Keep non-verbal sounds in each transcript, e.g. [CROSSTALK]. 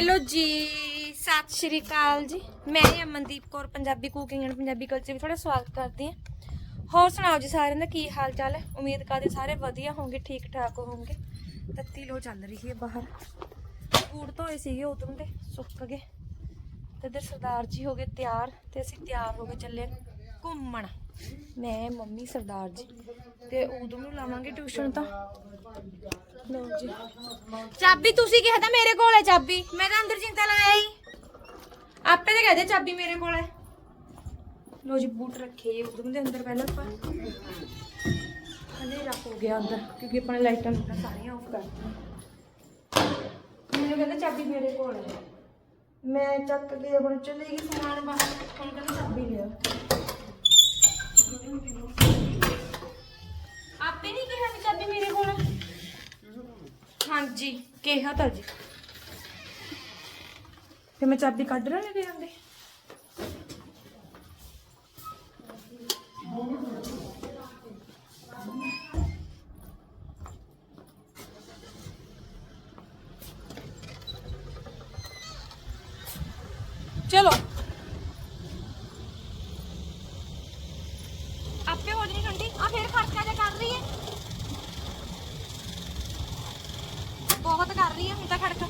Hello ਜੀ, ਸਤਿ ਸ਼੍ਰੀ ਅਕਾਲ ਜੀ। ਮੈਂ Amandeep Kaur, Punjabi cooking and Punjabi culture ਵਿੱਚ ਤੁਹਾਡਾ ਸਵਾਗਤ ਕਰਦੀ ਹਾਂ। ਹੋਰ ਸੁਣਾਓ ਜੀ ਸਾਰਿਆਂ ਦਾ ਕੀ ਹਾਲ ਚਾਲ ਹੈ? ਉਮੀਦ ਕਰਦੇ ਸਾਰੇ ਵਧੀਆ ਹੋਣਗੇ ਠੀਕ ਠਾਕ ਹੋਣਗੇ। ਤੱਤੀ ਲੋ ਚੱਲ ਰਹੀ ਹੈ ਬਾਹਰ। ਬੂਟ ਧੋਏ ਸੀਗੇ ਉਦੋਂ ਦੇ, ਸੁੱਕ ਗਏ। ਤੇ ਇੱਧਰ ਸਰਦਾਰ ਜੀ ਹੋ ਗਏ ਤਿਆਰ ਤੇ ਅਸੀਂ ਤਿਆਰ ਹੋ ਕੇ ਚੱਲੇ ਘੁੰਮਣ। ਮੈਂ, ਮੰਮੀ, ਸਰਦਾਰ ਜੀ। ਤੇ ਉਦੋਂ ਨੂੰ ਲਾਵਾਂਗੇ ਟਿਊਸ਼ਨ ਤਾਂ। ਲਓ ਜੀ। ਚਾਬੀ ਤੁਸੀਂ ਕਿਹਾ ਤਾਂ ਮੇਰੇ ਕੋਲ ਹੈ ਚਾਬੀ। ਮੈਂ ਤਾਂ ਅੰਦਰ ਚਿੰਤਾ ਲਾਇਆ ਹੀ। ਆਪੇ ਤੇ ਕਹਦੇ ਚਾਬੀ ਮੇਰੇ ਕੋਲ ਹੈ। ਲੋ ਜੀ ਬੂਟ ਰੱਖੇ ਜੀ ਉਦੋਂ ਦੇ ਅੰਦਰ ਪਹਿਲਾਂ ਆਪਾਂ। ਹਨੇਰਾ ਹੋ ਗਿਆ ਅੰਦਰ ਕਿਉਂਕਿ ਆਪਣੇ ਲਾਈਟਾਂ ਲੂਟਾਂ ਸਾਰੀਆਂ ਆਫ ਕਰ ਮੈਨੂੰ ਕਹਿੰਦਾ ਚਾਬੀ ਮੇਰੇ ਕੋਲ ਹੈ। ਮੈਂ ਚੱਕ ਕੇ ਆਪਣੇ ਚਲੇ ਗਈ ਸਮਾਨ ਬਾਹਰ ਹੁਣ ਕਹਿੰਦਾ ਚਾਬੀ ਲਿਆ। ਜੀ ਕਿਹਾ ਤਾਂ ਜੀ। ਤੇ ਮੈਂ ਚਾਬੀ ਕੱਢ ਰਾਂ ਲੈ ਆਂਦੇ ਚਲੋ ਆਪੇ ਹੋ ਜਣੀ ਠੰਡੀ ਆ ਫੇਰ ਖਰਚਾ ਜੇ ਕਰ ਰਹੀ ਹੈ ਬਹੁਤ ਕਰ ਰਹੀ ਹੈ ਹੁਣ ਤਾਂ ਖੜਕ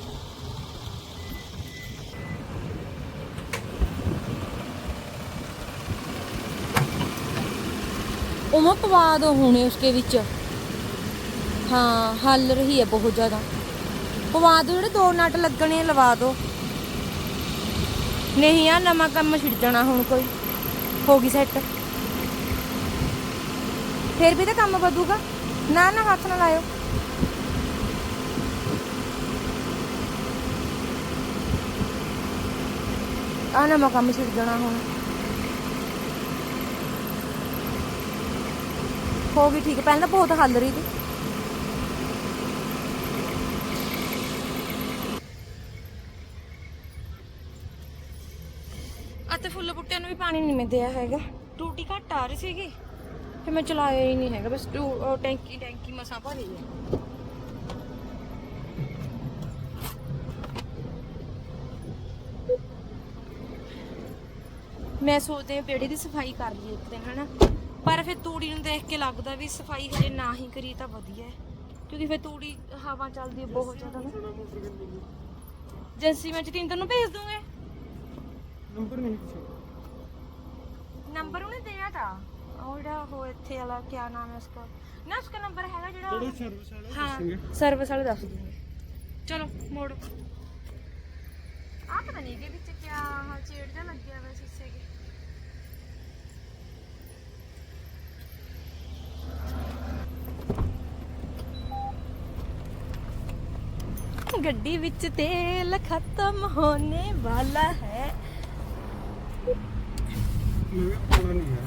ਉਮਾ ਪਵਾ ਦੋ ਹੁਣੇ ਉਸਕੇ ਵਿੱਚ। ਹਾਂ ਹੱਲ ਰਹੀ ਹੈ ਬਹੁਤ ਜ਼ਿਆਦਾ। ਪਵਾ ਦੋ ਜਿਹੜੇ ਦੋ ਨਟ ਲੱਗਣੇ ਆ, ਲਵਾ ਦੋ ਨਹੀਂ ਆ ਨਵਾਂ ਕੰਮ ਛਿੜ ਜਾਣਾ ਹੁਣ ਕੋਈ। ਹੋ ਗਈ ਸੈੱਟ ਫਿਰ ਵੀ ਤਾਂ ਕੰਮ ਵਧੂਗਾ। ਨਾ ਨਾ ਨਾ ਲਾਇਓ। ਆ ਨਵਾਂ ਕੰਮ ਛਿੜ ਜਾਣਾ ਹੁਣ। ਹੋ ਗਈ, ਠੀਕ ਪਹਿਲਾਂ ਬਹੁਤ ਹੱਲ ਰਹੀ ਸੀ। ਅਤੇ ਫੁੱਲ ਬੁੱਟਿਆਂ ਨੂੰ ਵੀ ਪਾਣੀ ਨਹੀਂ ਮੈਂ ਦਿਆ ਹੈਗਾ। ਟੂਟੀ ਘੱਟ ਆ ਰਹੀ ਸੀਗੀ, ਫਿਰ ਮੈਂ ਚਲਾਇਆ ਹੀ ਨਹੀਂ ਹੈਗਾ। ਬਸ ਟੈਂਕੀ ਟੈਂਕੀ ਮਸਾਂ ਭਰੀ ਹੈ ਮੈਂ ਸੋਚਦੀ ਹਾਂ ਪੇੜੀ ਦੀ ਸਫ਼ਾਈ ਕਰ ਲਈਏ ਇੱਕ ਦਿਨ, ਹਨਾ? ਪਰ ਫਿਰ ਤੂੜੀ ਨੂੰ ਦੇਖ ਕੇ ਲੱਗਦਾ ਵੀ ਸਫ਼ਾਈ ਹਜੇ ਨਾ ਹੀ ਕਰੀ ਤਾਂ ਵਧੀਆ ਹੈ। ਕਿਉਂਕਿ ਫਿਰ ਤੂੜੀ ਹਵਾ ਚੱਲਦੀ ਹੈ ਬਹੁਤ ਜ਼ਿਆਦਾ ਨਾ। ਏਜੰਸੀ ਮੈਂ ਜਤਿੰਦਰ ਨੂੰ ਭੇਜ ਦੂੰਗੇ। ਨੰਬਰ ਨਹੀਂ ਨੰਬਰ ਉਹਨੇ ਦਿਆ ਤਾਂ। ਉਹ ਜਿਹੜਾ ਉਹ ਇੱਥੇ ਵਾਲਾ ਕੀ ਨਾਮ ਹੈ ਉਸਕਾ? ਨਾ ਉਸਕਾ ਨੰਬਰ ਹੈਗਾ ਜਿਹੜਾ ਸਰਵਿਸ ਵਾਲੇ ਹਾਂ ਸਰਵਿਸ ਵਾਲੇ ਦੱਸ ਦੂੰਗੇ। ਚਲੋ ਮੋੜ। ਆ ਪਤਾ ਨਹੀਂ ਕਿ ਵਿੱਚ ਕੀ ਹਾਂ ਚੇੜ ਜਿਹਾ ਲੱਗਿਆ ਹੋਇਆ ਸੀਸੇ ਕੇ ਗੱਡੀ ਵਿੱਚ ਤੇਲ ਖਤਮ ਹੋਣੇ ਵਾਲਾ ਹੈ। ਮੈਂ ਪਤਾ ਨਹੀਂ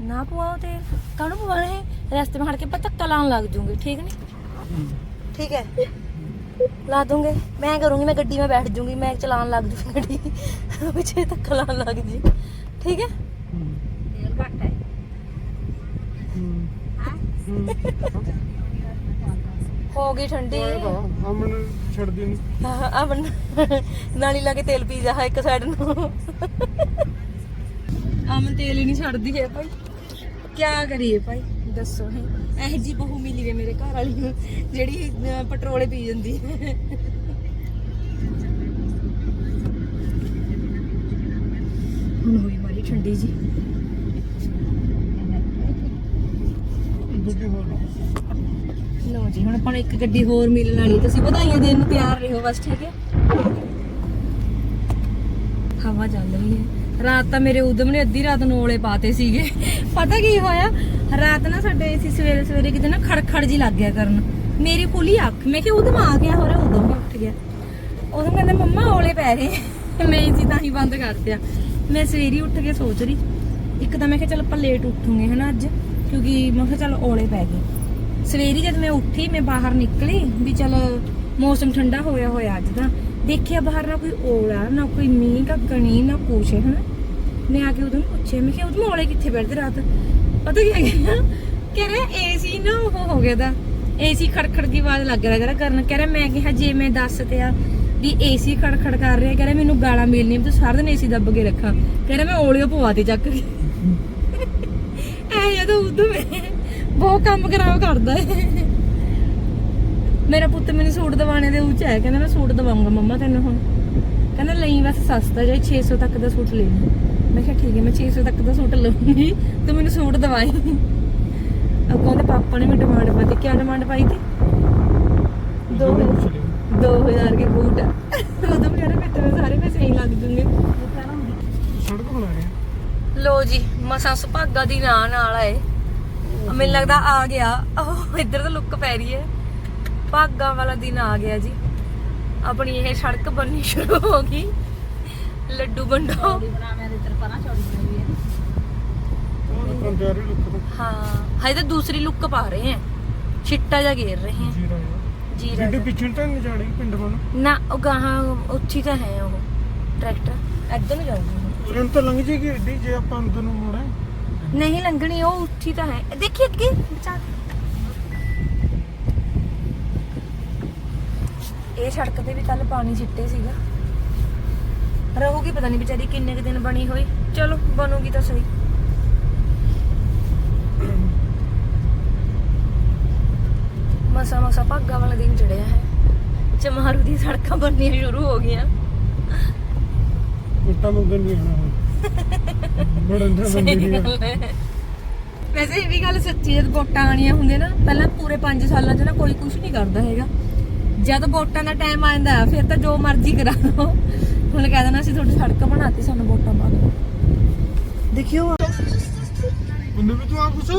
ਨਾ ਪਵਾਓ ਤੇਲ। ਕਣੂ ਪਵਾਣਾ ਰਸਤੇ ਨੂੰ ਹਟ ਕੇ ਪਤਾ ਕਲਾਂ ਲੱਗ ਜੂਗੇ ਠੀਕ ਨਹੀਂ? ਠੀਕ ਹੈ। ਲਾ ਦੂੰਗੇ। ਮੈਂ ਕਰੂੰਗੀ ਮੈਂ ਗੱਡੀ ਮੈਂ ਬੈਠ ਜੂੰਗੀ ਮੈਂ ਚਲਾਉਣ ਲੱਗ ਜੂ ਗੱਡੀ। ਪਿੱਛੇ ਧੱਕਾ ਲਾਉਣ ਲੱਗ ਜੀ। ਠੀਕ ਹੈ? ਹੋ। ਗਈ ਠੰਡੀ। ਅਮਨ ਛੱਡਦੀ ਨਹੀਂ ਅਮਨ ਨਾਲੀ ਲਾ ਕੇ ਤੇਲ ਪੀ ਜਾ ਇੱਕ ਸਾਈਡ ਨੂੰ। ਅਮਨ ਤੇਲ ਹੀ ਨਹੀਂ ਛੱਡਦੀ ਹੈ ਭਾਈ। ਕੀ ਕਰੀਏ ਭਾਈ? ਦੱਸੋ ਇਹ ਜੀ ਬਹੂ ਮਿਲੀ ਹੈ ਮੇਰੇ ਘਰ ਵਾਲੀ ਨੂੰ ਜਿਹੜੀ ਅਹ, ਪੈਟਰੋਲੇ ਪੀ ਜਾਂਦੀ ਹੈ। ਹੁਣ ਹੋਈ ਮਾਰੀ ਠੰਡੀ ਜੀ ਦੂਜੀ ਹੋਰ ਲਓ ਜੀ ਹੁਣ ਆਪਾਂ ਨੂੰ ਇੱਕ ਗੱਡੀ ਹੋਰ ਮਿਲਣ ਵਾਲੀ ਹੈ। ਤੁਸੀਂ ਵਧਾਈਆਂ ਦੇਣ ਨੂੰ ਤਿਆਰ ਰਹੋ ਬਸ ਠੀਕ ਹੈ? ਹਵਾ ਚੱਲ ਰਹੀ ਹੈ। ਰਾਤ ਤਾਂ ਮੇਰੇ ਉਦਮ ਨੇ ਅੱਧੀ ਰਾਤ ਨੂੰ ਓਲੇ ਪਾਤੇ ਸੀਗੇ। ਪਤਾ ਕੀ ਹੋਇਆ? ਰਾਤ ਨਾ ਸਾਡੇ ਅਸੀਂ ਸਵੇਰੇ ਸਵੇਰੇ ਕਿਤੇ ਨਾ ਖੜਖੜ ਜੀ ਲੱਗ ਗਿਆ ਕਰਨ। ਮੇਰੀ ਖੁੱਲੀ ਅੱਖ, ਮੈਂ ਕਿਹਾ ਉਦਮ ਆ ਗਿਆ ਹੋ ਰਿਹਾ ਉਦਮ ਵੀ ਉੱਠ ਗਿਆ। ਉਦਮ ਕਹਿੰਦਾ, ਮੰਮਾ, ਔਲੇ ਪੈ ਰਹੇ ਮੈਂ ਇਸੀ ਤਾਂ ਹੀ ਬੰਦ ਕਰ ਦਿਆ ਮੈਂ ਸਵੇਰੇ ਉੱਠ ਕੇ ਸੋਚ ਰਹੀ, ਇੱਕ ਤਾਂ ਮੈਂ ਕਿਹਾ, ਚੱਲ ਆਪਾਂ ਲੇਟ ਉੱਠੂਗੇ ਹਨਾ ਅੱਜ? ਕਿਉਂਕਿ ਮੈਂ ਕਿਹਾ, ਚੱਲ ਔਲੇ ਪੈ ਗਏ। ਸਵੇਰੇ ਜਦ ਮੈਂ ਉੱਠੀ, ਮੈਂ ਬਾਹਰ ਨਿਕਲੀ ਵੀ ਚੱਲ ਮੌਸਮ ਠੰਡਾ ਹੋਇਆ ਹੋਇਆ ਅੱਜ ਦਾ। ਦੇਖਿਆ ਬਾਹਰ ਨਾ ਕੋਈ ਓਲਾ ਨਾ ਕੋਈ ਮੀਂਹ ਕਾ ਕਣੀ, ਨਾ ਕੁਛ, ਹਨਾ? ਮੈਂ ਆ ਕੇ ਉਹਨੂੰ ਪੁੱਛਿਆ, ਮੈਂ ਕਿਹਾ ਉਹਦੇ ਔਲੇ ਕਿੱਥੇ ਬੈਠਦੇ ਰਾਤ? ਪਤਾ ਕੀ ਹੈ ਕਹਿ ਰਿਹਾ ਏਸੀ ਨਾ ਉਹ ਹੋ ਗਿਆ ਦਾ ਏਸੀ ਖੜਖੜ ਦੀ ਆਵਾਜ਼ ਲੱਗ ਰਿਹਾ ਜਰਾ ਕਰਨ। ਕਹਿ ਰਿਹਾ, ਮੈਂ ਕਿਹਾ, ਜੇ ਮੈਂ ਦੱਸ ਤੇ ਆ ਵੀ ਏਸੀ ਖੜਖੜ ਕਰ ਰਿਹਾ, ਕਹਿ ਰਿਹਾ, ਮੈਨੂੰ ਗਾਲਾਂ ਮਿਲਣੀਆਂ ਤੂੰ ਸਾਰਾ ਦਿਨ ਏਸੀ ਦੱਬ ਕੇ ਰੱਖਾਂ। ਕਹਿ ਰਿਹਾ, ਮੈਂ ਓਲਿਓ ਪਵਾ ਤੇ ਚੱਕ ਕੇ। ਐ ਜਦੋਂ ਉਦੋਂ ਬਹੁਤ ਕੰਮ ਖਰਾਬ ਕਰਦਾ ਹੈ ਮੇਰਾ ਪੁੱਤ ਮੈਨੂੰ ਸੂਟ ਦਵਾਣੇ ਦੇ ਉੱਚ ਹੈ, ਕਹਿੰਦਾ ਮੈਂ ਸੂਟ ਦਵਾਉਂਗਾ ਮੰਮਾ ਤੈਨੂੰ ਹੁਣ। ਕਹਿੰਦਾ, ਲਈ ਬਸ ਸਸਤਾ ਜਿਹਾ 600 ਤੱਕ ਦਾ ਸੂਟ ਲੈ ਲਈ। ਮੈਂ ਕਿਹਾ ਠੀਕ ਹੈ ਮੈਂ 600 ਤੱਕ ਦਾ ਸੂਟ ਲਵਾਂਗੀ ਤੂੰ ਮੈਨੂੰ ਸੂਟ ਦਵਾਈ। ਅੱਗੋਂ ਦੇ ਪਾਪਾ ਨੇ ਵੀ ਡਿਮਾਂਡ ਪਾਈ ਕੀ ਡਿਮਾਂਡ ਪਾਈ ਤੀ ਦੋ ਦੋਵੇਂ ਪੁੱਛ ਲਿਓ 2000 ਕੇ ਬੂਟ। ਉਦੋਂ ਵੀ ਕਹਿੰਦਾ ਮੇਰੇ ਸਾਰੇ ਪੈਸੇ ਹੀ ਲੱਗ ਜੂਗੇ ਸੜਕ ਬਣਾ ਰਹੇ ਲੋ ਜੀ ਮਸਾਂ ਸੁਭਾਗਾ ਦੀ ਨਾਂ ਨਾਲ ਆਏ। ਮੈਨੂੰ ਲੱਗਦਾ ਆ ਗਿਆ। ਉਹ ਇੱਧਰ ਤਾਂ ਲੁੱਕ ਪੈ ਰਹੀ ਹੈ। ਭਾਗਾ ਵਾਲਾ ਦਿਨ ਆ ਗਿਆ ਜੀ। ਆਪਣੀ ਇਹ ਸੜਕ ਬਣਨੀ ਸ਼ੁਰੂ ਹੋ ਗਈ। ਲੱਡੂ ਵੰਡੋ। ਪਿਆਰੀ ਲੁੱਕ ਤੋਂ ਹਾਂ ਹਜੇ ਤਾਂ ਦੂਸਰੀ ਲੁੱਕ ਪਾ ਰਹੇ ਹਾਂ। ਛਿੱਟਾ ਜਿਹਾ ਘੇਰ ਰਹੇ ਹਾਂ। ਜੀਰਾ ਜੀਰਾ ਜਿਹੜੇ ਜਿਹਾ। ਪਿੱਛੇ ਤਾਂ ਨਹੀਂ ਜਾਣੀ ਪਿੰਡ ਵੱਲ ਨਾ ਉਹ ਗਾਹਾਂ ਉੱਥੀ ਤਾਂ ਹੈ ਉਹ ਟਰੈਕਟਰ ਇੱਧਰ ਨੂੰ ਜਾਊਗੀ ਉਰਨ ਤਾਂ ਲੰਘ ਜੇਗੀ ਏਡੀ ਜੇ ਆਪਾਂ ਅੰਦਰ ਨੂੰ ਮੁੜਾਂ ਨਹੀਂ ਲੰਘਣੀ ਉਹ ਉੱਥੀ ਤਾਂ ਹੈ। ਦੇਖੀ ਅੱਗੇ ਬਚਾ ਇਹ ਸੜਕ ਤੇ ਵੀ ਕੱਲ ਪਾਣੀ ਛਿੱਟੇ ਸੀਗਾ। ਰਹੂਗੀ ਪਤਾ ਨਹੀਂ ਵਿਚਾਰੀ ਕਿੰਨੇ ਕੁ ਦਿਨ ਬਣੀ ਹੋਈ। ਚਲੋ ਬਣੂਗੀ ਤਾਂ ਸਹੀ। ਮਸਾ ਮਸਾ ਭਾਗਾ ਵਾਲਾ ਦਿਨ ਚੜਿਆ ਹੈ। ਚਮਾਰੂ ਦੀ ਸੜਕਾਂ ਬਣਨੀਆਂ ਸ਼ੁਰੂ ਹੋ ਗਈਆਂ। ਕੁੱਟਾ ਮੰਗਣ ਨਹੀਂ ਆਣਾ ਬੜਨ ਦਾ ਬੰਦੇ ਨਹੀਂ। ਵੈਸੇ ਇਹ ਵੀ ਗੱਲ ਸੱਚੀ ਹੈ ਜਦ ਵੋਟਾਂ ਆਣੀਆਂ ਹੁੰਦੀਆਂ ਨਾ ਪਹਿਲਾਂ ਪੂਰੇ 5 ਸਾਲਾਂ 'ਚ ਨਾ ਕੋਈ ਕੁਝ ਨਹੀਂ ਕਰਦਾ ਹੈਗਾ। ਜਦ ਵੋਟਾਂ ਦਾ ਟਾਈਮ ਆਉਂਦਾ ਫਿਰ ਤਾਂ ਜੋ ਮਰਜ਼ੀ ਕਰਾ ਲਓ। ਹੁਣ ਕਹਿ ਦੇਣਾ ਅਸੀਂ ਤੁਹਾਡੀ ਸੜਕ ਬਣਾਤੀ ਸਾਨੂੰ ਵੋਟਾਂ ਪਾ ਦਿਓ। ਦੇਖਿਓ ਉਹਨੇ ਵੀ ਤੂੰ ਆ ਕੁਛ?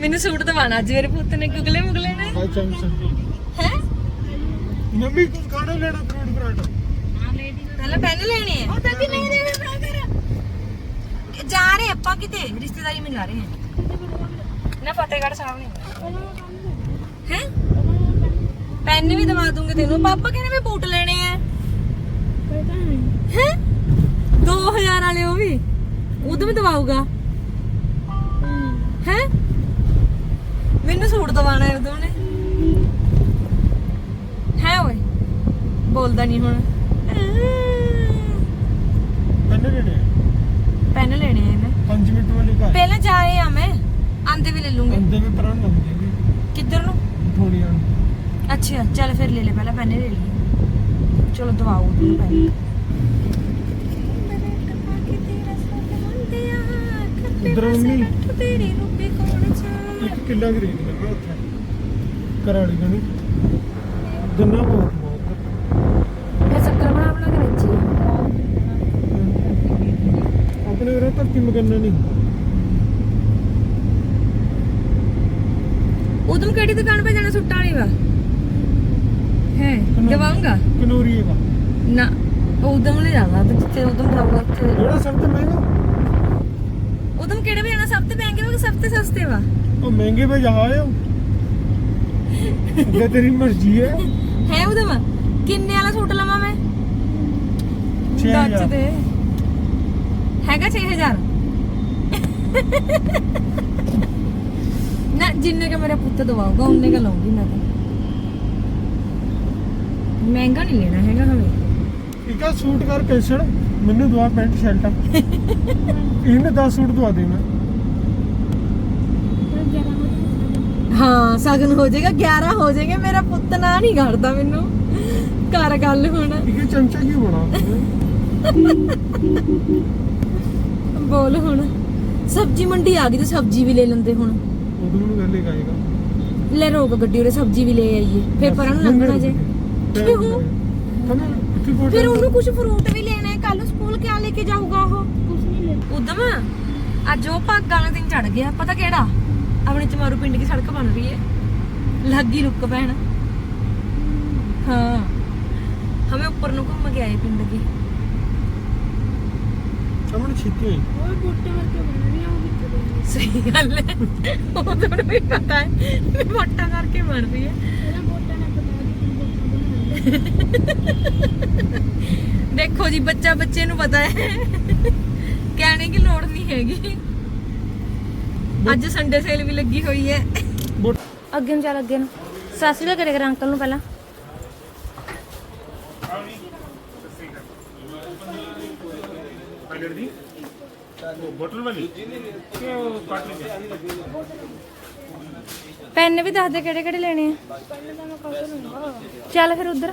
ਮੈਨੂੰ ਸੂਟ ਦਵਾਣਾ ਅੱਜ ਮੇਰੇ ਪੁੱਤ ਨੇ ਗੁਗਲੇ ਮੁਗਲੇ ਨੇ। ਆ ਹੈ? ਨੰਮੀ ਕੁਝ ਖਾਣਾ ਲੈਣਾ ਫਰੂਟ ਫਰਾਟ? ਪਹਿਲਾਂ ਪੈਨ ਲੈਣੇ ਆ। ਉਹ ਤਾਂ ਵੀ ਨਹੀਂ ਦੇ ਜਾ ਰਹੇ ਆਪਾਂ ਕਿਤੇ ਰਿਸ਼ਤੇਦਾਰੀ ਜਾ ਰਹੇ हैं ਨਾ ਫਤਿਹਗੜ੍ਹ ਸਾਹਿਬ ਨਹੀਂ ਹੈ? ਪੈਨ ਵੀ ਦਵਾ ਦੂੰਗੇ ਤੈਨੂੰ। ਪਾਪਾ ਕਹਿੰਦੇ ਮੈਂ ਬੂਟ ਲੈਣੇ ਆ। ਹੈ? 2000 ਵਾਲੇ ਉਹ ਵੀ। ਉਦੋਂ ਵੀ ਦਵਾਊਗਾ। ਮੈਨੂੰ ਸੂਟ ਦਵਾਣਾ ਹੈ ਉਦੋਂ ਨੇ ਹੈ ਓਏ ਬੋਲਦਾ ਨਹੀਂ ਹੁਣ। ਲੈਣੇ ਪੈਨ ਲੈਣੇ ਆ ਮੈਂ 5 ਮਿੰਟ ਵਾਲੀ ਘਰ। ਪਹਿਲਾਂ ਜਾ ਰਹੇ ਆ ਮੈਂ ਆਂਦੇ ਵੀ ਲੈ ਲੂੰਗੀ। ਅੰਦੇ ਵੀ ਪਰਾਂ ਲੱਗ ਕਿੱਧਰ ਨੂੰ? ਥੋੜੀਆਂ ਅੱਛਾ ਚੱਲ ਫਿਰ ਲੈ ਲੈ ਪਹਿਲਾਂ ਪੈਨੇ ਲੈ ਲਈ ਚਲੋ ਦਵਾਓ ਤੂੰ ਪੈਨ। ਇੱਧਰ ਮੰਮੀ। ਤੇਰੀ ਰੂਪੀ ਇੱਕ ਕਿੱਲਾ ਖਰੀਦ ਲਿਆ ਉੱਥੇ ਕਰਾੜੀ ਗਣੀ ਗੰਨਾ ਬਹੁਤ ਬਹੁਤ। ਮੈਂ ਸ਼ੱਕਰ ਬਣਾ ਬਣਾ ਕੇ ਵੇਚੀ ਆ। ਆਪਣੇ ਉਰੇ ਧਰਤੀ ਮਗੰਨਾ ਨਹੀਂ। ਉਦਮ ਕਿਹੜੀ ਦੁਕਾਨ 'ਤੇ ਜਾਣਾ ਸੁੱਟਾਂ ਵਾਲੀ ਵਾ? ਹੈ ਦਵਾਉਂਗਾ ਕਨੋਰੀ ਦਾ ਨਾ ਉਦਮ ਲੈ ਜਾਣਾ ਤੇ ਜਿੱਥੇ ਉਦਮ ਜਾਊਗਾ ਉੱਥੇ। ਜਿਹੜਾ ਸਭ ਤੋਂ ਮਹਿੰਗਾ। ਉਦਮ ਕਿਹੜੇ ਵੇ ਜਾਣਾ ਸਭ ਤੋਂ ਮਹਿੰਗੇ ਵਾ ਕਿ ਸਭ ਤੋਂ ਸਸਤੇ ਵਾ? ਉਹ ਮਹਿੰਗੇ ਵੇ ਜਾ ਆਇਓ ਅੱਗੇ ਤੇਰੀ ਮਰਜ਼ੀ ਹੈ। ਹੈ ਉਦਮ ਕਿੰਨੇ ਵਾਲਾ ਸੂਟ ਲਵਾਂ ਮੈਂ? ਛੇ। ਦੇ। ਹੈਗਾ 6000 ਨਾ ਜਿੰਨੇ ਕੇ ਮੇਰਾ ਪੁੱਤ ਦਵਾਊਗਾ ਉਹਨੇ ਕਾ ਲਵਾਂਗੀ ਮੈਂ ਤਾਂ। ਮਹਿੰਗਾ ਨਹੀਂ ਲੈਣਾ ਹੈਗਾ ਹਮੇ ਇੱਕ ਆ ਸੂਟ ਕਰ ਕੈਸੜ ਮੈਨੂੰ ਦਵਾ ਪੈਂਟ ਸ਼ਰਟ। [LAUGHS] ਇਹਨੇ 10 ਸੂਟ ਦਵਾ ਦੇ ਮੈਂ। ਹਾਂ ਸਗਨ ਹੋ ਜਾਏਗਾ 11 ਹੋ ਜਾਏਗਾ ਮੇਰਾ ਪੁੱਤ ਨਾ ਨਹੀਂ ਕਰਦਾ ਮੈਨੂੰ। ਕਰ ਗੱਲ ਹੁਣ। ਇਹ ਚਮਚਾ ਕੀ ਬਣਾ ਬੋਲ ਹੁਣ। ਸਬਜੀ ਮੰਡੀ ਆ ਗਈ ਤੇ ਸਬਜੀ ਵੀ ਲੈ ਲੈਂਦੇ ਹੁਣ। ਉਦੋਂ ਨੂੰ ਗੱਲ ਇੱਕ ਆਏਗਾ। ਲੈ ਰੋਕ ਗੱਡੀ ਉਰੇ ਸਬਜੀ ਵੀ ਲੈ ਆਈਏ। ਫਿਰ ਪਰਾਂ ਨੂੰ ਲੰਘਣਾ ਜੇ। ਕਿਉਂ? ਫਿਰ ਉਹਨੂੰ ਕੁਝ ਫਰੂਟ ਵੀ ਲੈਣਾ ਹੈ। ਕੱਲ ਸਕੂਲ ਕਿਆ ਲੈ ਕੇ ਜਾਊਗਾ ਉਹ? ਕੁਝ ਨਹੀਂ ਲੈ ਉਦਮ ਅੱਜ ਉਹ ਭਾਗਾਂ ਵਾਲਾ ਦਿਨ ਚੜ ਗਿਆ। ਪਤਾ ਕਿਹੜਾ? ਆਪਣੇ ਚਮਾਰੂ ਪਿੰਡ ਦੀ ਸੜਕ ਬਣ ਰਹੀ ਹੈ। ਲੱਗੀ ਲੁੱਕ ਪੈਣ ਹਾਂ। ਹਮੇ ਉੱਪਰ ਨੂੰ ਘੁੰਮ ਕੇ ਆਏ ਪਿੰਡ ਦੀ। ਸਾਹਮਣੇ ਛੇਤੀ ਆਈ। ਸਹੀ ਗੱਲ ਹੈ। ਉਹ ਤਾਂ ਮੈਨੂੰ ਵੀ ਪਤਾ ਹੈ ਵੀ ਮੋਟਾ ਕਰਕੇ ਬਣ ਰਹੀ ਹੈ। ਦੇਖੋ ਜੀ ਬੱਚਾ ਬੱਚੇ ਨੂੰ ਪਤਾ ਹੈ। ਕਹਿਣੇ ਦੀ ਲੋੜ ਨਹੀਂ ਹੈਗੀ। ਅੱਜ ਸੰਡੇ ਸੇਲ ਵੀ ਲੱਗੀ ਹੋਈ ਹੈ। ਅੱਗੇ ਨੂੰ ਚੱਲ ਅੱਗੇ ਨੂੰ। ਸਤਿ ਸ਼੍ਰੀ ਅਕਾਲ ਕਰਿਆ ਕਰ ਅੰਕਲ ਨੂੰ ਪਹਿਲਾਂ। ਦੀ? ਉਹ ਬੋਟਲ ਵਾਲੀ? ਉਹ ਪੈਨ ਵੀ ਦੱਸ ਦੇ ਕਿਹੜੇ ਕਿਹੜੇ ਲੈਣੇ ਆ? ਚੱਲ ਫਿਰ ਉਧਰ।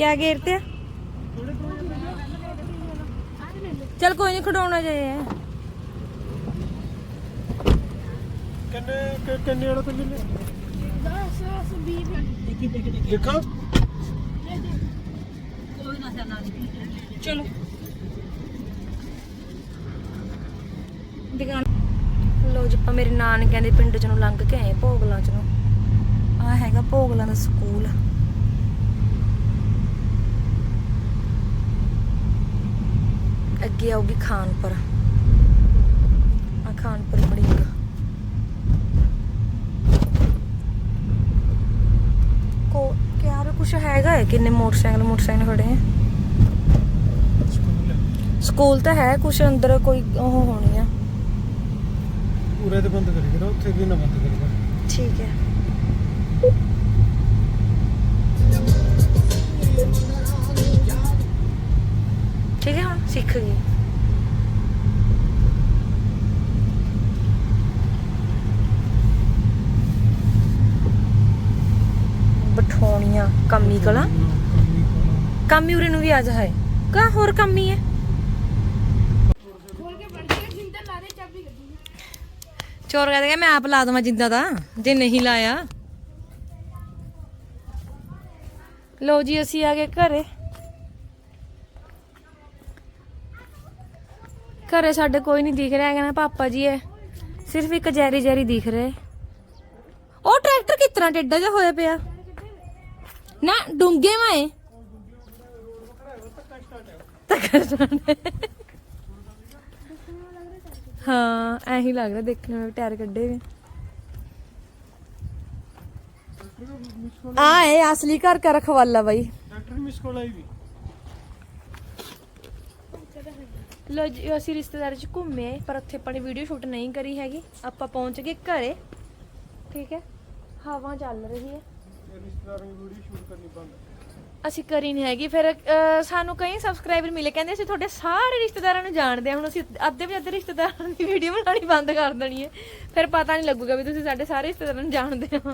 ਕਿਆ ਗੇਰ ਤੇ? ਚੱਲ ਕੋਈ ਨਹੀਂ ਖਡਾਉਣਾ ਜਾਏ ਕਿੰਨੇ ਕਿ- ਕਿੰਨੇ ਵਾਲਾ ਤੇ ਲੈ ਦੇਖਾਂ ਚਲੋ। ਦੁਕਾਨ ਲੋ ਜੀ ਆਪਾਂ ਮੇਰੇ ਨਾਨਕਿਆਂ ਦੇ ਪਿੰਡ ਚ ਨੂੰ ਲੰਘ ਕੇ ਆਏ ਭੋਗਲਾਂ ਚ ਨੂੰ। ਆ ਹੈਗਾ ਭੋਗਲਾਂ ਦਾ ਸਕੂਲ। ਅੱਗੇ ਆਉਗੀ ਖਾਨਪੁਰ। ਆ ਖਾਨਪੁਰ ਬੜਿੰਗ ਕੋ ਕਿਆ ਰ ਕੁਛ ਹੈਗਾ ਹੈ ਕਿੰਨੇ ਮੋਟਰਸਾਈਕਲ ਮੋਟਰਸਾਈਕਲ ਖੜੇ ਹੈ? ਸਕੂਲ ਤਾਂ ਹੈ ਕੁਛ ਅੰਦਰ ਕੋਈ ਉਹ ਹੋਣੀ ਆ। ਪੂਰੇ ਤੇ ਬੰਦ ਕਰੀ ਕਰੋ ਉੱਥੇ ਵੀ ਨਾ ਬੰਦ ਕਰੀ ਕਰੋ ਠੀਕ ਹੈ। ਠੀਕ ਹੈ ਹੁਣ ਸਿੱਖ ਗਈ। ਬਠੋਣੀਆਂ ਕੰਮੀ ਕਲਾ। ਕੰਮੀ ਉਰੇ ਨੂੰ ਵੀ ਆ ਜਾ ਹੈ ਕਾ ਹੋਰ ਕੰਮੀ ਹੈ ਚੋਰ ਕਹਿੰਦੇ ਮੈਂ ਆਪ ਲਾ ਦਵਾਂ ਜਿੰਦਾ ਦਾ, ਜੇ ਨਹੀਂ ਲਾਇਆ। ਲੋ ਜੀ, ਅਸੀਂ ਆ ਗਏ ਘਰੇ। ਘਰੇ ਸਾਡੇ ਕੋਈ ਨਹੀਂ ਦਿਖ ਰਿਹਾ, ਹੈਗਾ ਪਾਪਾ ਜੀ ਹੈ ਸਿਰਫ ਇੱਕ ਜੈਰੀ ਜੈਰੀ ਦਿਖ ਰਿਹਾ ਉਹ ਟਰੈਕਟਰ ਕਿਸ ਤਰ੍ਹਾਂ ਟੇਡਾ ਜਿਹਾ ਹੋਇਆ ਪਿਆ? ਨਾ ਡੂੰਗੇ ਮਾਏ ਧੱਕਾ ਸਟਾਰਟ ਹਾਂ ਐਹੀ ਲੱਗ ਰਿਹਾ ਦੇਖਣ ਵਿੱਚ ਟਾਇਰ ਕੱਢੇ ਵੇ ਆ ਇਹ ਅਸਲੀ ਘਰ ਦਾ ਰਖਵਾਲਾ ਬਾਈ ਡਾਕਟਰ ਮਿਸ ਕੋਲ ਆਈ ਵੀ ਲੋ ਜੀ ਅਸੀਂ ਰਿਸ਼ਤੇਦਾਰ ਚ ਘੁੰਮੇ ਪਰ ਉੱਥੇ ਆਪਾਂ ਨੇ ਵੀਡੀਓ ਸ਼ੂਟ ਨਹੀਂ ਕਰੀ ਹੈਗੀ ਆਪਾਂ ਪਹੁੰਚ ਗਏ ਘਰੇ ਠੀਕ ਹੈ ਹਵਾ ਚੱਲ ਰਹੀ ਹੈ ਰਿਸ਼ਤੇਦਾਰਾਂ ਦੀ ਵੀਡੀਓ ਸ਼ੂਟ ਕਰਨੀ ਬੰਦ। ਅਸੀਂ ਕਰੀ ਨਹੀਂ ਹੈਗੀ ਫਿਰ ਅਹ, ਸਾਨੂੰ ਕਈ ਸਬਸਕ੍ਰਾਈਬਰ ਮਿਲੇ ਕਹਿੰਦੇ ਅਸੀਂ ਤੁਹਾਡੇ ਸਾਰੇ ਰਿਸ਼ਤੇਦਾਰਾਂ ਨੂੰ ਜਾਣਦੇ ਹਾਂ ਹੁਣ ਅਸੀਂ ਅੱਧੇ ਵੀ ਅੱਧੇ ਰਿਸ਼ਤੇਦਾਰਾਂ ਦੀ ਵੀਡੀਓ ਬਣਾਉਣੀ ਬੰਦ ਕਰ ਦੇਣੀ ਹੈ। ਫਿਰ ਪਤਾ ਨਹੀਂ ਲੱਗੂਗਾ ਵੀ ਤੁਸੀਂ ਸਾਡੇ ਸਾਰੇ ਰਿਸ਼ਤੇਦਾਰਾਂ ਨੂੰ ਜਾਣਦੇ ਹੋ।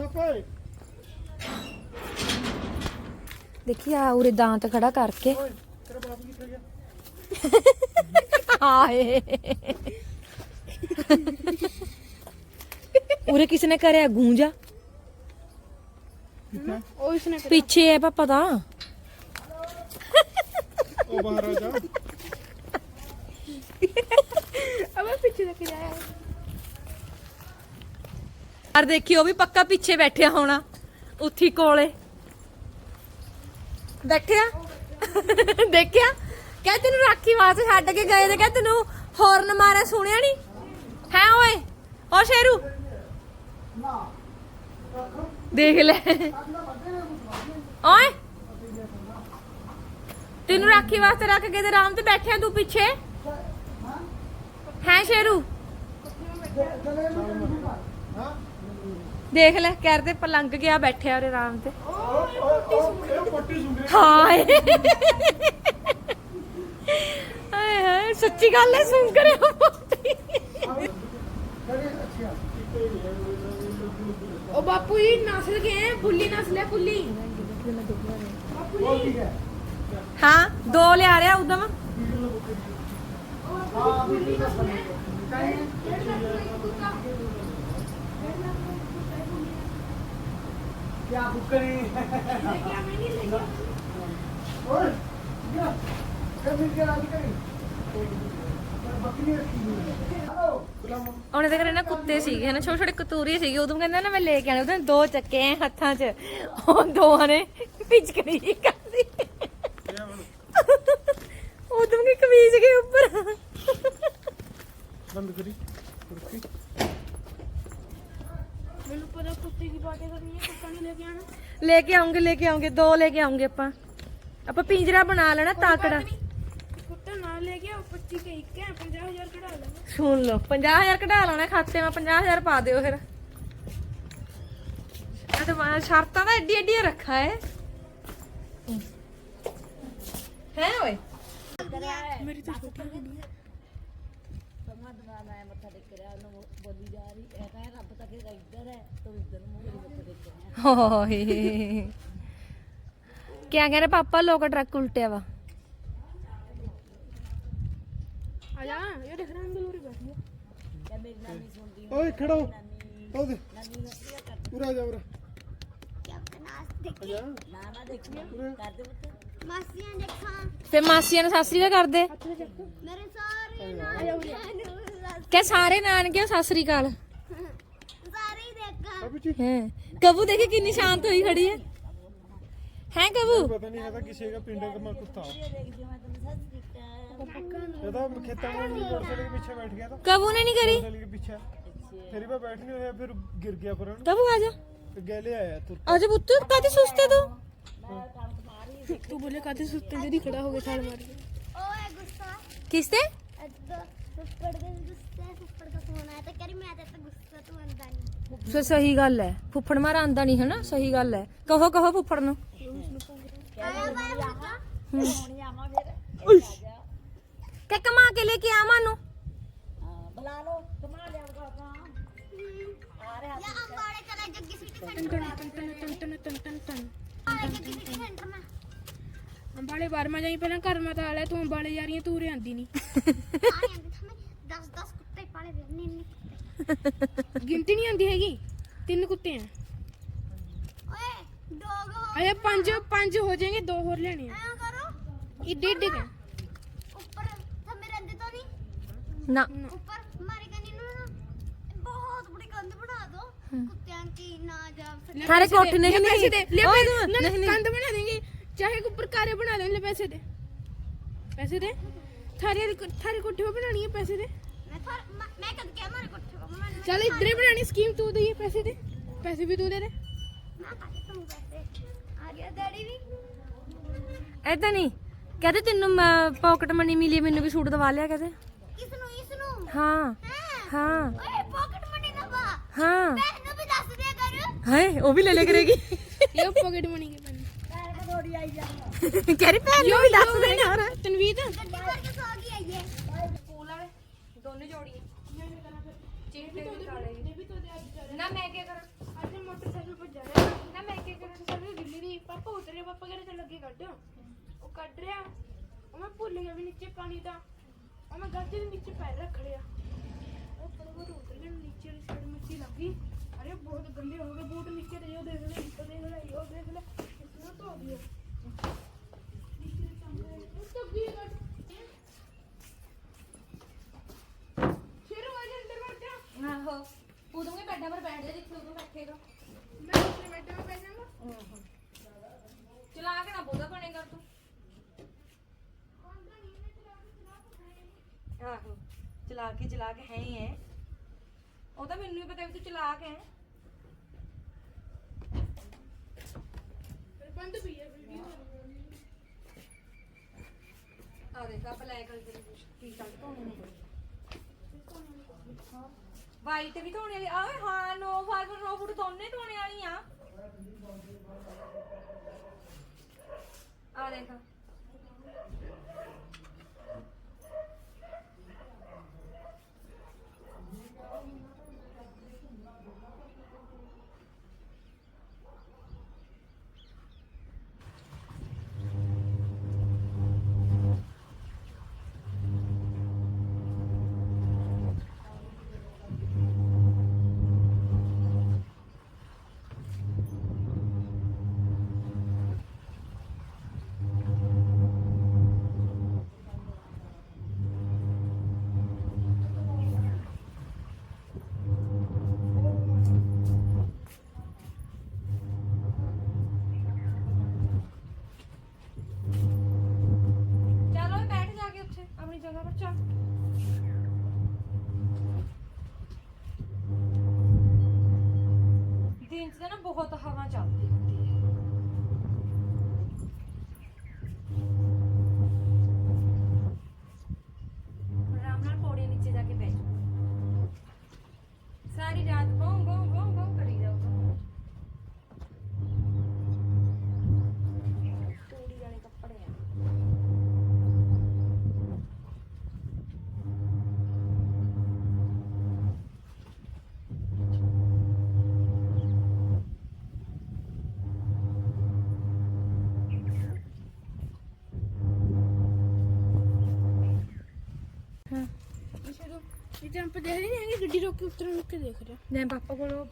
ਦੇਖੀ ਆ ਉਰੇ ਦਾਂਤ ਖੜਾ ਕਰਕੇ। ਓਏ ਤੇਰਾ ਬਾਪ ਕਿੱਥੇ ਗਿਆ? ਹਾਏ। ਉਰੇ ਕਿਸ ਨੇ ਕਰਿਆ ਗੂੰਜਾ? ਪਿੱਛੇ ਹੈ ਪਾਪਾ ਦਾ। ਉਹ ਬਾਹਰ ਆ ਜਾ। ਯਾਰ ਦੇਖੀ ਉਹ ਵੀ ਪੱਕਾ ਪਿੱਛੇ ਬੈਠਿਆ ਹੋਣਾ ਉੱਥੀ ਕੋਲੇ। ਬੈਠਿਆ? ਦੇਖਿਆ? ਕਹਿ ਤੈਨੂੰ ਰਾਖੀ ਵਾਸਤੇ ਛੱਡ ਕੇ ਗਏ ਤੇ ਕਹਿ ਤੈਨੂੰ ਹੌਰਨ ਮਾਰਿਆ ਸੁਣਿਆ ਨਹੀਂ ਹੈ ਓਏ ਓ ਸ਼ੇਰੂ। ਦੇਖ ਲੈ। ਓਏ। ਤੈਨੂੰ ਰਾਖੀ ਵਾਸਤੇ ਰੱਖ ਕੇ ਤੇ ਆਰਾਮ ਤੇ ਬੈਠਿਆ ਤੂੰ ਪਿੱਛੇ। ਹੈ ਸ਼ੇਰੂ? ਦੇਖ ਲੈ, ਕਹਿਰ ਤੇ ਪਲੰਗ ਗਿਆ ਬੈਠਿਆ ਉਰੇ ਆਰਾਮ ਤੇ। ਇਹ ਹਾਏ ਹਾਏ, ਸੱਚੀ ਗੱਲ ਹੈ ਸੁਣ ਕਰਿਆ बापू जी नस्ल के हैं फुल्ली नस्ल है फुल्ली हाँ दो ले आ रहे हैं उदम क्या बुक करें? और क्या? कभी क्या आज करें ਉਹਨੇ ਦੇ ਘਰੇ ਨਾ ਕੁੱਤੇ ਸੀਗੇ ਹਨਾ ਛੋਟੇ ਛੋਟੇ ਕਤੂਰੀ ਸੀਗੇ ਉਦੋਂ ਕਹਿੰਦਾ ਨਾ ਮੈਂ ਲੈ ਕੇ ਆਣਾ ਉਹਦੇ ਦੋ ਚੱਕੇ ਐ ਹੱਥਾਂ 'ਚ ਉਹ ਦੋਵਾਂ ਨੇ ਪਿਚਕਰੀ ਕਰਦੀ ਉਦੋਂ ਦੀ ਕਮੀਜ਼ ਦੇ ਉੱਪਰ। ਬੰਦ ਕਰੀ ਕੁਰਸੀ ਲੈ ਕੇ ਆਉਂਗੇ ਲੈ ਕੇ ਆਉਂਗੇ ਦੋ ਲੈ ਕੇ ਆਉਂਗੇ ਆਪਾਂ। ਆਪਾਂ ਪਿੰਜਰਾ ਬਣਾ ਲੈਣਾ ਤਾਕੜਾ। ਕੇ ਆਓ 25 ਕੇ ਇੱਕ ਹੈ 50000 ਕਢਾ ਲਵਾਂ ਸੁਣ ਲਓ 50000 ਕਢਾ ਲੈਣਾ ਖਾਤੇ ਮੈਂ 50000 ਪਾ ਦਿਓ ਫਿਰ। ਇਹ ਤਾਂ ਮੈਂ ਸ਼ਰਤਾਂ ਤਾਂ ਐਡੀ ਐਡੀਆਂ ਰੱਖਾ ਹੈ ਹੈ ਓਏ। ਮੇਰੀ ਤਾਂ ਛੋਟੀ ਕੁੜੀ ਹੈ। ਹੋਏ ਕਿਆ ਕਹਿ ਰਹੇ ਪਾਪਾ ਲੋਕ ਟਰੱਕ ਉਲਟਿਆ ਵਾ ਆ ਓਏ ਖੜੋ। ਉਹਦੇ ਨਾਨੀ ਨੂੰ ਕੀ ਨਾ ਨਾ ਦੇਖੀ। ਕਰ ਦੇ ਮਾਸੀਆਂ ਦੇਖਾਂ ਫਿਰ ਮਾਸੀਆਂ ਨੂੰ ਸਾਸਰੀ ਦਾ ਕਰਦੇ। ਮੇਰੇ ਸਾਰੇ ਨਾਨਕਿਆਂ ਨੂੰ ਸੱਸ- ਸਾਰੇ ਨਾਨਕੇ ਸਤਿ ਸ੍ਰੀ ਅਕਾਲ। ਹੈ ਕਬੂ ਦੇਖੇ ਕਿੰਨੀ ਸ਼ਾਂਤ ਹੋਈ ਖੜੀ ਹੈ? ਹੈ ਕਬੂ? ਪਤਾ ਨਹੀਂ ਹੈ ਕਿਸੇ ਦਾ ਪਿੰਡ ਦਾ ਕੁੱਤਾ। ये तो खेता में मोटरसाइकिल के पीछे बैठ गया था ਕਬੂ ਨੇ ਨਹੀਂ ਕਰੀ मोटरसाइकिल के पीछे फिर मैं बैठ नहीं होया फिर गिर गया पर ਕਬੂ ਆ ਜਾ गले आया तुर ਅੱਜ ਪੁੱਤ ਕਾਤੇ ਸੁਸਤੇ ਤੂੰ ਤੂੰ ਬੋਲੇ ਕਾਤੇ ਸੁੱਤੇ ਜਿਹੜੀ ਖੜਾ ਹੋ ਕੇ ਛਾਲ ਮਾਰ ਕੇ ਓਏ ਗੁੱਸਾ ਕਿਸ ਤੇ ਅੱਦਾ ਫੁੱਫੜ ਦੇ ਗੁੱਸਾ ਫੁੱਫੜ ਦਾ ਫੋਨ ਆਇਆ ਤਾਂ ਕਰੀ ਮੈਂ ਤੇ ਤਾਂ ਗੁੱਸਾ ਤੂੰ ਆਂਦਾ ਨਹੀਂ ਸੋ ਸਹੀ ਗੱਲ ਹੈ ਫੁੱਫੜ ਮਾਰ ਆਂਦਾ ਨਹੀਂ ਹਨਾ ਸਹੀ ਗੱਲ ਹੈ ਕਹੋ ਕਹੋ ਫੁੱਫੜ ਨੂੰ ਆਇਆ ਬਾਈ ਫੁੱਫਾ ਕਿ ਕਮਾ ਕੇ ਲੈ ਕੇ ਆਵਾਂ ਨੂੰ। ਯਾ ਅੰਬਾੜੇ ਚਲਾ ਜੱਗੀ ਸਿਟੀ ਸੈਂਟਰ ਟਨ ਟਨ ਟਨ ਟਨ ਟਨ ਟਨ ਟਨ ਆ ਜੱਗੀ ਸਿਟੀ ਸੈਂਟਰ ਮੈਂ ਅੰਬਾਲੇ ਬਾਰਮਾ ਜਾਈ ਪਹਿਲਾਂ ਘਰ ਮਾ ਤਾਂ ਆਲੇ ਤੂੰ ਅੰਬਾਲੇ ਜਾ ਰਹੀ ਹੈ ਤੂੰ ਰਿਆਂਦੀ ਨਹੀਂ ਆ ਜਾਂਦੀ ਥਾ ਮੈਂ 10 10 ਕੁੱਤੇ ਪਾਲੇ ਵੇ ਨਹੀਂ ਨਹੀਂ ਗਿਣਤੀ ਨਹੀਂ ਆਂਦੀ ਹੈਗੀ ਤਿੰਨ ਕੁੱਤੇ ਆ। ਓਏ ਡੌਗ ਹੋ ਅਰੇ ਪੰਜ ਪੰਜ ਹੋ ਜਾਣਗੇ ਦੋ ਹੋਰ ਲੈਣੇ ਆ। ਐਂ ਕਰੋ। ਇੱਡੇ ਇੱਡੇ ਕੇ ਉੱਪਰ ਥੰਮੇ ਰਹਿੰਦੇ ਤਾਂ ਨਹੀਂ ਨਾ। ਉੱਪਰ ਮਾਰੀ ਕੰਨੀ ਨੂੰ ਨਾ ਬਹੁਤ ਬੜੀ ਕੰਧ ਬਣਾ ਦੋ। ਕੁੱਤਿਆਂ ਕੀ ਨਾ ਜਾ ਸਕੇ ਥਾਰੇ ਕੋਠੇ ਨਹੀਂ ਲੈ ਪੈਸੇ ਦੇ। ਲੈ ਪੈਸੇ ਨਹੀਂ, ਨਹੀਂ ਨਹੀਂ। ਕੰਧ ਬਣਾ ਦੇਂਗੇ। ਚਾਹੇ ਉੱਪਰ ਕਾਰੇ ਬਣਾ ਦੇਣ ਲੈ ਪੈਸੇ ਦੇ। ਪੈਸੇ ਦੇ। ਥਾਰੇ ਥਾਰੇ ਕੋਠੇ ਬਣਾਣੀ ਹੈ ਪੈਸੇ ਦੇ। ਮੈਂ ਥਰ ਮੈਂ ਕਦ ਕਿਹਾ ਮਾਰੇ ਕੋਠੇ ਕੋ ਮੈਂ ਚੱਲ ਇੱਧਰੇ ਬਣਾਣੀ ਸਕੀਮ ਤੂੰ ਦੇ ਪੈਸੇ ਦੇ। ਪੈਸੇ ਵੀ ਤੂੰ ਦੇ ਦੇ। ਮੈਂ ਕਾਹਦੇ ਤੂੰ ਪੈਸੇ। ਆ ਗਿਆ ਡੈਡੀ ਵੀ। ਐਦਾਂ ਨਹੀਂ। ਕਹਦੇ ਤੈਨੂੰ ਪਾਕਟ ਮਨੀ ਮਿਲੀ ਮੈਨੂੰ ਵੀ ਸੂਟ ਦਵਾ ਲਿਆ ਕਹਦੇ। ਹਾਂ ਹੈ। ਹਾਂ ਓਏ ਪਾਕਟ ਮਨੀ ਨਾ ਪਾ। ਹਾਂ। ਭੈਣ ਨੂੰ ਵੀ ਦੱਸ ਦਿਆ ਕਰ। ਹੈ ਉਹ ਵੀ ਲੈ ਲੈ ਕਰੇਗੀ। ਇਹ ਪਾਕਟ ਮਨੀ ਕੇ ਪੈਨ ਕਹਿ ਰਹੀ ਭੈਣ ਨੂੰ ਵੀ ਦੱਸ ਦੇ ਯਾਰ। ਤਨਵੀਦ ਗੱਡੀ ਭਰ ਕੇ ਸੌ ਗਈ ਆਈਏ ਸਕੂਲ ਵਾਲੇ ਦੋਨੇ ਜੋੜੀਏ ਚੀਟੇ ਵੀ ਕਾਲੇ ਨਾ ਮੈਂ ਕੀ ਕਰਾਂ? ਅੱਜ ਮੋਟਰਸਾਈਕਲ ਪਰ ਜਾ ਰਿਹਾ ਨਾ ਮੈਂ ਕੀ ਕਰਾਂ? ਸਾਰੇ ਦਿੱਲੀ ਦੀ ਪਾਪਾ ਉਤਰੇ ਪਾਪਾ ਕਹਿੰਦੇ ਚੱਲ ਅੱਗੇ ਕੱਢ। ਉਹ ਕੱਢ ਰਿਹਾ। ਉਹ ਮੈਂ ਭੁੱਲ ਗਿਆ ਵੀ ਨੀਚੇ ਪਾਣੀ ਦਾ। ਉਹ ਮੈਂ ਗੱਜ ਦੇ ਨੀਚੇ ਪੈਰ ਰੱਖ ਲਿਆ। ਉਹ ਪਰਵਰ ਉਤਰ ਗਿਆ ਨੀਚੇ ਵਾਲੀ ਸਾਈਡ ਮਿੱਟੀ ਲੱਗ ਅਰੇ ਬਹੁਤ ਗੰਦੇ ਹੋ ਗਏ ਬੂਟ ਨੀਚੇ ਤੇ ਜੋ ਦੇਖ ਲੈ ਇੱਧਰ ਦੇਖ ਲੈ ਇਸ ਨੂੰ ਧੋ ਦਿਓ ਨੀਚੇ ਦੇ ਸਾਹਮਣੇ ਉਹ ਤਾਂ ਵੀ ਕੱਢ ਸ਼ੇਰੂ ਆ ਜਾ ਅੰਦਰ ਵੜ ਜਾ ਆਹੋ ਉਦੋਂ ਕੇ ਬੈੱਡਾਂ ਪਰ ਬੈਠ ਜਾ ਜਿੱਥੇ ਉਦੋਂ ਬੈਠੇਗਾ ਮੈਂ ਉੱਤੇ ਬੈਠਾ ਮੈਂ ਪੈ ਜਾਵਾਂਗਾ ਚਲਾ ਕੇ ਨਾ ਬੋਦਾ ਬਣੇਗਾ ਤੂੰ ਆਹੋ ਚਲਾ ਕੇ ਹੈ ਹੀ ਹੈ। ਉਹ ਤਾਂ ਮੈਨੂੰ ਵੀ ਪਤਾ ਵੀ ਤੂੰ ਚਲਾ ਕੇ ਹੈ ਬੰਦ ਵੀ ਹੈ ਵੀਡੀਓ ਆ ਦੇਖ ਆ ਬਲੈਕ ਕਲਰ ਦੀ ਟੀ ਸ਼ਰਟ ਧੋਣੀ ਹੈ। ਵਾਈਟ ਵੀ ਧੋਣੇ ਵਾਲੀ ਆਵੇ ਹਾਂ ਨੋ ਫਾਰਮਰ ਨੋ ਦੋਨੇ ਧੋਣੇ ਵਾਲੀਆਂ। ਆ ਦੇਖ। ਰਹੀ ਨਹੀਂ ਗੱਡੀ ਰੋਕ ਕੇ ਉਤਰਨ ਰੁਕ ਕੇ ਦੇਖ ਰਿਹਾ ਮੈਂ ਪਾਪਾ ਕੋਲੋਂ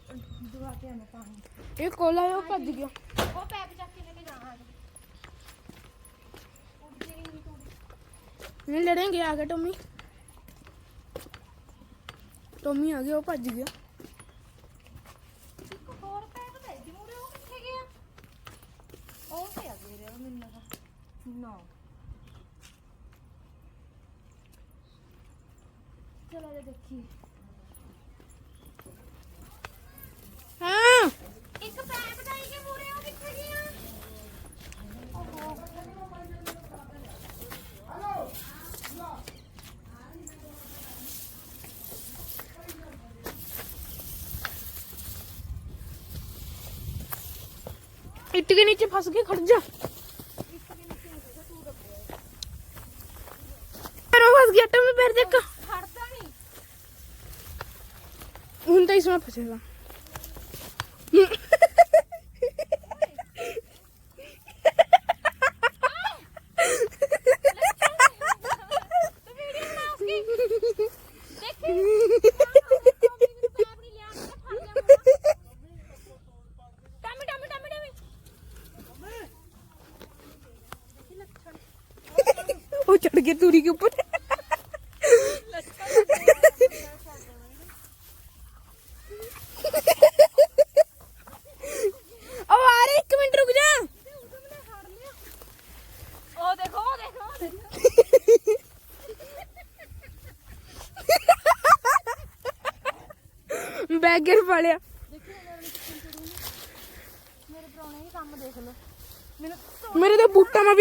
ਦਵਾ ਕੇ ਆਣਾ ਪਾਣੀ ਇਹ ਕੋਲਾ ਉਹ ਭੱਜ ਗਿਆ ਉਹ ਪੈਪ ਚੱਕ ਕੇ ਲੈ ਕੇ ਜਾਣਾ ਨਹੀਂ ਲੜेंगे ਆ ਗਿਆ ਟੋਮੀ ਟੋਮੀ ਆ ਗਿਆ ਉਹ ਭੱਜ ਗਿਆ ਇੱਕ ਹੋਰ ਪੈਪ ਦੇ ਦੀ ਮੂਰੇ ਉਹ ਕਿੱਥੇ ਗਿਆ ਉਹ ਤੇ ਆ ਗਿਆ ਰਿਹਾ ਮੈਨੂੰ ਲੱਗਾ ਨਾ ਚਲੋ ਜੇ ਦੇਖੀ ਹਾਂ ਇੱਕ ਪੈਪ ਦਾ ਹੀ ਕਿ ਮੂਰੇ ਉਹ ਕਿੱਥੇ ਗਿਆ ਇੱਟ के नीचे फंस के खड़ जा ਹੁਣ ਤਾਂ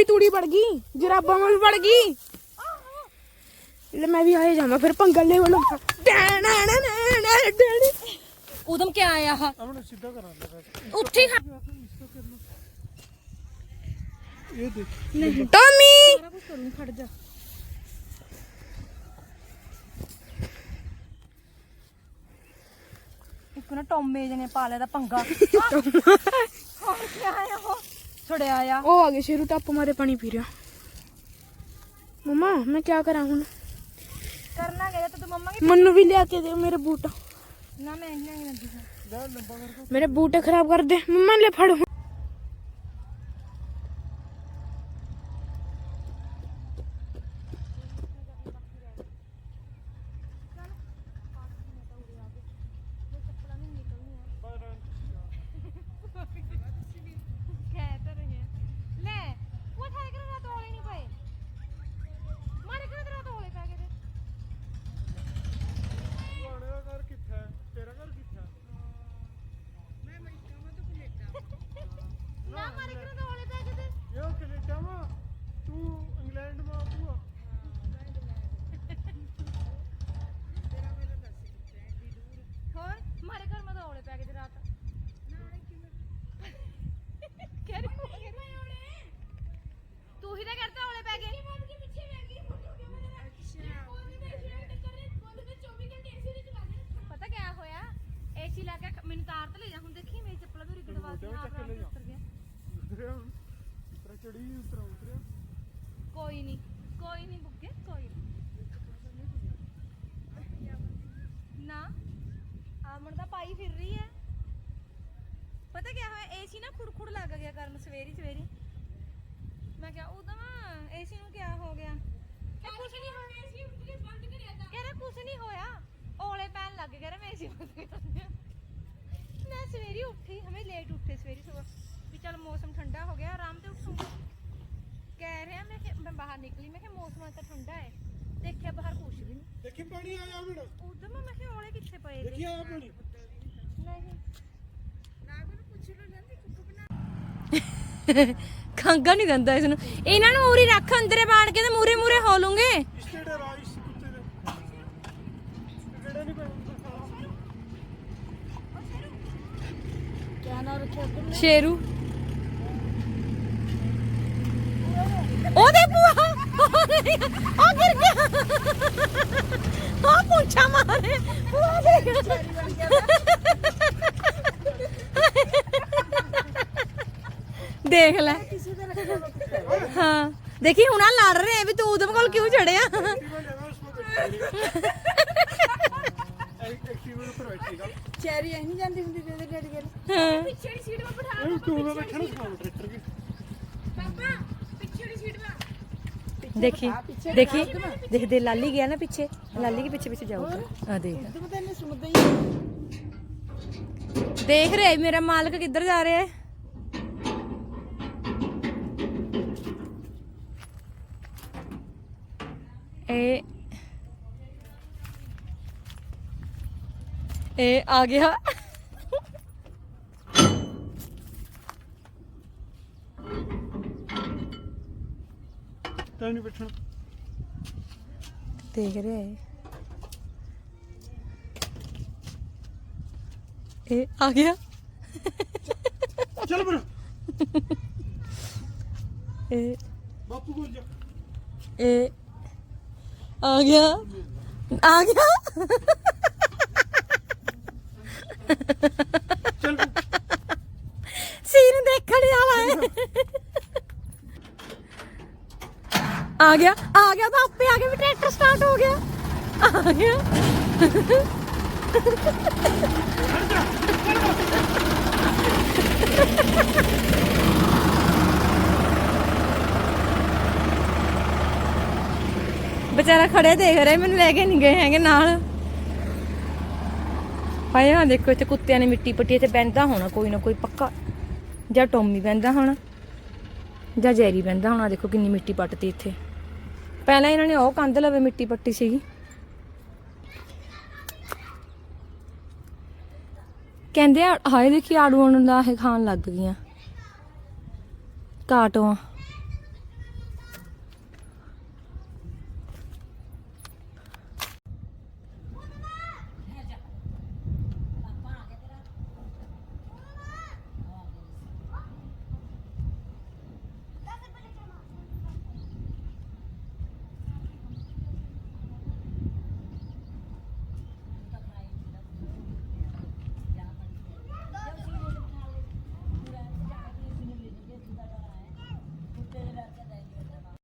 ਵੀ ਤੂੜੀ ਵੜ ਗਈ ਜਰਾਬਾਂ ਵੀ ਵੜ ਗਈ। ਲੈ ਮੈਂ ਵੀ ਆਏ ਜਾਵਾਂ ਫਿਰ ਪੰਗਲ ਲੈ ਵੱਲੋਂ ਉਦਮ ਕਿਆ ਆਇਆ ਹਾ ਆਪਣਾ ਸਿੱਧਾ ਕਰਾਂ ਲੈ ਉੱਠੀ ਇਹ ਦੇਖ। ਟੋਮੀ! ਖੜ ਇੱਕ ਨਾ ਟੋਮੇ ਜਨੇ ਪਾ ਲਿਆ ਦਾ ਪੰਗਾ। [LAUGHS] ਹੋਰ ਕੀ ਆਇਆ ਹੋ ਛੜਿਆ ਆ। ਉਹ ਆ ਗਏ ਸ਼ੇਰੂ ਟੱਪ ਮਾਰੇ ਪਾਣੀ ਪੀ ਰਿਹਾ। ਮਮਾ ਮੈਂ ਕੀ ਕਰਾਂ ਹੁਣ? ਕਰਨਾ ਕਿਹਦਾ ਤੂੰ ਮੰਮਾ ਕੀ ਮੈਨੂੰ ਵੀ ਲਿਆ ਕੇ ਦੇ ਮੇਰੇ ਬੂਟ। ਨਾ ਮੈਂ ਇੰਨਾ ਨਹੀਂ ਮੇਰੇ ਬੂਟ ਖਰਾਬ ਕਰ ਦੇ। ਮੰਮਾ ਲੈ ਫੜ ਏਸੀ ਨਾ ਖੁੜਖੁੜ ਲੱਗ ਗਿਆ ਕਰਨ ਸਵੇਰੀ ਸਵੇਰੀ। ਮੈਂ ਕਿਹਾ ਉਦਮ ਏਸੀ ਨੂੰ ਕਿਆ ਹੋ ਗਿਆ? ਕਿ ਕੁਛ ਨਹੀਂ ਹੋਇਆ ਏਸੀ ਉੱਠ ਕੇ ਬੰਦ ਕਰਿਆ ਤਾਂ। ਕਹਿੰਦਾ ਕੁਛ ਨਹੀਂ ਹੋਇਆ। ਔਲੇ ਪੈਣ ਲੱਗ ਗਿਆ ਮੈਂ ਏਸੀ ਬੰਦ ਕਰ ਦਿਆ ਮੈਂ ਸਵੇਰੀ ਉੱਠੀ ਹਮੇ ਲੇਟ ਉੱਠੇ ਸਵੇਰੀ ਸਵੇਰ। ਵੀ ਚਲ ਮੌਸਮ ਠੰਡਾ ਹੋ ਗਿਆ ਆਰਾਮ ਤੇ ਉੱਠੂਗੀ। ਕਹਿ ਰਿਹਾ ਮੈਂ ਕਿ ਮੈਂ ਬਾਹਰ ਨਿਕਲੀ ਮੈਂ ਕਿ ਮੌਸਮ ਅੱਜ ਤਾਂ ਠੰਡਾ ਹੈ। ਦੇਖਿਆ ਬਾਹਰ ਕੁਛ ਵੀ ਨਹੀਂ। ਦੇਖੀ ਪਾਣੀ ਆਇਆ ਹੁਣ। ਉਦੋਂ ਮੈਂ ਕਿਹਾ ਔਲੇ ਕਿੱਥੇ ਪਏ ਦੇਖੀ ਨੇ ਆਇਆ ਪਾਣੀ ਨਹੀਂ ਖੰਗਾ ਨਹੀਂ ਦਿੰਦਾ ਇਸ ਨੂੰ। ਇਹਨਾਂ ਨੂੰ ਉਰੀ ਰੱਖ ਅੰਦਰੇ ਬਾਣ ਕੇ ਤੇ ਮੂਰੇ ਮੂਰੇ ਹੋ ਲੂੰਗੇ। ਸਟੇਡੇ ਰਾਈਸ ਕੁੱਤੇ ਦੇ ਕਿਹੜੇ ਨਹੀਂ ਪੈਣਾ ਸ਼ੇਰੂ। ਉਹਦੇ ਭੂਆ। ਉਹ ਗਿਰ ਗਿਆ ਉਹ ਪੁੱਛਾ ਮਾਰੇ। ਭੂਆ ਦੇ ਦੇਖ ਲੈ। ਹਾਂ। ਦੇਖੀ ਹੁਣ ਆ ਲੜ ਰਹੇ ਆ ਵੀ ਤੂੰ ਉਹਦੇ ਕੋਲ ਕਿਉਂ ਚੜਿਆ ਜਾਣਾ ਉਸ ਐਕਟਿਵ ਉੱਪਰ ਬੈਠੇਗਾ ਚੈਰੀ ਐ ਨਹੀਂ ਜਾਂਦੀ ਹੁੰਦੀ ਜਿਹਦੇ ਡੈਡੀ ਗੱਲ ਹਾਂ। ਪਿੱਛੇ ਵਾਲੀ ਸੀਟ 'ਤੇ ਬਿਠਾ ਇਹ ਤੂੰ ਮੈਂ ਬੈਠਾ ਨਾ ਸਮਾਨ ਟਰੈਕਟਰ ਕੇ। ਪਾਪਾ ਪਿੱਛੇ ਵਾਲੀ ਸੀਟ 'ਤੇ ਦੇਖੀ ਦੇਖੀ। ਦੇਖ ਦੇ ਲਾਲੀ ਗਿਆ ਨਾ ਪਿੱਛੇ। ਲਾਲੀ ਕੇ ਪਿੱਛੇ ਪਿੱਛੇ ਜਾਊਗਾ। ਆ ਦੇਖ। ਤੂੰ ਤਾਂ ਇਹਨੇ ਸੁਣਦਾ ਹੀ ਨਹੀਂ। ਦੇਖ ਰਿਹਾ ਮੇਰਾ ਮਾਲਕ ਕਿੱਧਰ ਜਾ ਰਿਹਾ ਹੈ ਇਹ ਇਹ ਆ ਗਿਆ। ਤਾਂ ਨਹੀਂ ਬੈਠਣਾ ਦੇਖ ਰਿਹਾ ਹੈ ਇਹ ਆ ਗਿਆ। ਚੱਲ ਬਰ ਇਹ ਬਾਪੂ ਕੋਲ ਜਾ। ਇਹ ਆ ਗਿਆ। ਆ ਗਿਆ। ਸੀਨ ਦੇਖਣ ਵਾਲਾ ਹੈ ਆ ਗਿਆ ਆ ਗਿਆ ਤਾਂ ਆਪੇ ਆ ਗਿਆ ਵੀ ਟਰੈਕਟਰ ਸਟਾਰਟ ਹੋ ਗਿਆ। ਆ ਗਿਆ। ਵਿਚਾਰਾ ਖੜੇ ਦੇਖ ਰਿਹਾ, ਮੈਨੂੰ ਲੈ ਕੇ ਨਹੀਂ ਗਏ ਹੈਗੇ ਨਾਲ। ਭਾਈ ਆ ਦੇਖੋ, ਇੱਥੇ ਕੁੱਤਿਆਂ ਨੇ ਮਿੱਟੀ ਪੱਟੀ, ਇੱਥੇ ਬੈੰਦਾ ਹੋਣਾ ਕੋਈ ਨਾ ਕੋਈ ਪੱਕਾ। ਜਾਂ ਟੋਮੀ ਬੈੰਦਾ ਹੋਣਾ, ਜਾਂ ਜੈਰੀ ਬੈੰਦਾ ਹੋਣਾ ਦੇਖੋ ਕਿੰਨੀ ਮਿੱਟੀ ਪੱਟਤੀ ਇੱਥੇ। ਪਹਿਲਾਂ ਇਹਨਾਂ ਨੇ ਉਹ ਕੰਧ ਲਵੇ ਮਿੱਟੀ ਪੱਟੀ ਸੀਗੀ। ਕਹਿੰਦੇ ਹਾਏ ਦੇਖੀ ਆੜੂ ਆੜੂ ਦਾ ਇਹ ਖਾਣ ਲੱਗ ਗਈਆਂ। ਕਾਟੋਆਂ